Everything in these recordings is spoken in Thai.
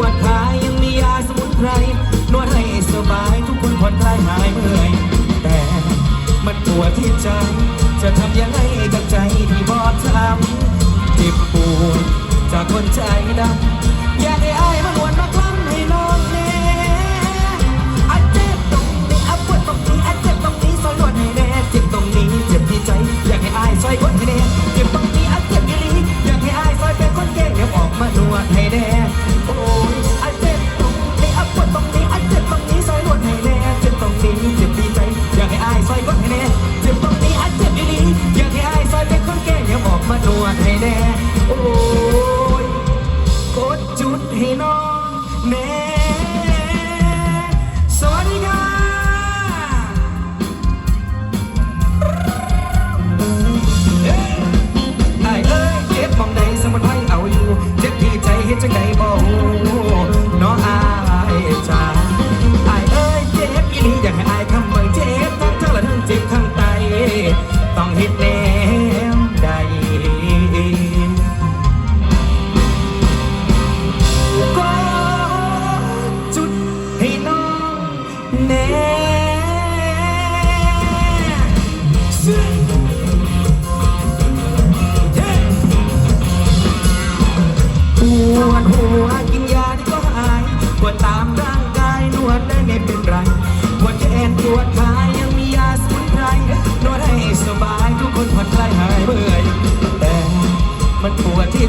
วดขายยังมียาสมุนไพรนวดให้สบายทุกคนผ่อนคลายหายเมื่อย แต่มันปวดที่ใจ จะทำยังไงกับใจที่บอบช้ำเจ็บปวดจากคนใจดำอยากให้อามันวน วด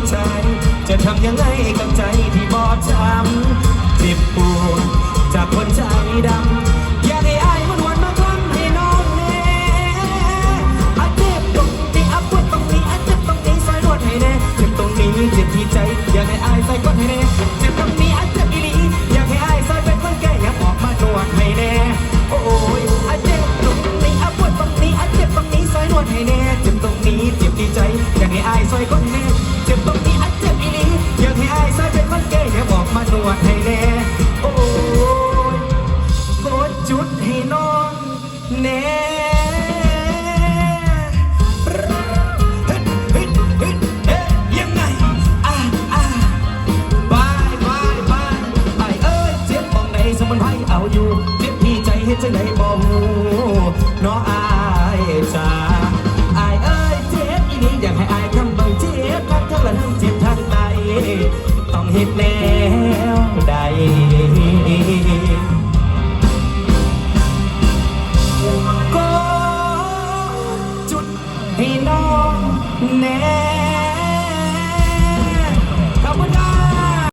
ใจ จะทำยังไงกับใจที่บอบช้ำเจ็บปวดจากคนใจดำอยากให้อายมันวนมาทำให้น้องแน่อาเจ็บตรงนี้อาปวดตรงนี้อาเจ็บตรงนี้ซอยนวดให้แน่เจ็บตรงนี้เจ็บที่ใจ อยากให้อายใส่ก้นให้แน่เจ็บตรงนี้อาเจ็บอีหลีอยากให้อายใส่เป็นคนแก่อยากออกมานวดให้แน่โอ้ยอาเจ็บตรงนี้อาปวดตรงนี้อาเจ็บตรงนี้ซอยนวดให้แน่เจ็บตรงนี้เจ็บที่ใจอยากให้อายซอยก้นให้ ให้น้องแน่เฮ้ยเฮ้ยเฮ้ยเอ๊ะยังไงอ่าอ่าบายบายบายไอ้เอ้ยเจ็บมองในสมุนไพรเอาอยู่เจ็บที่ใจเฮ็ดจังไดบ่ฮู้เนาะอายจ้าไอเอ้ยเจ็บอีนี้อยากให้อายคำบิ่งเจ็บทั้งทั้งหลังเจ็บทั้งใจต้องเฮ็ดแน่ name.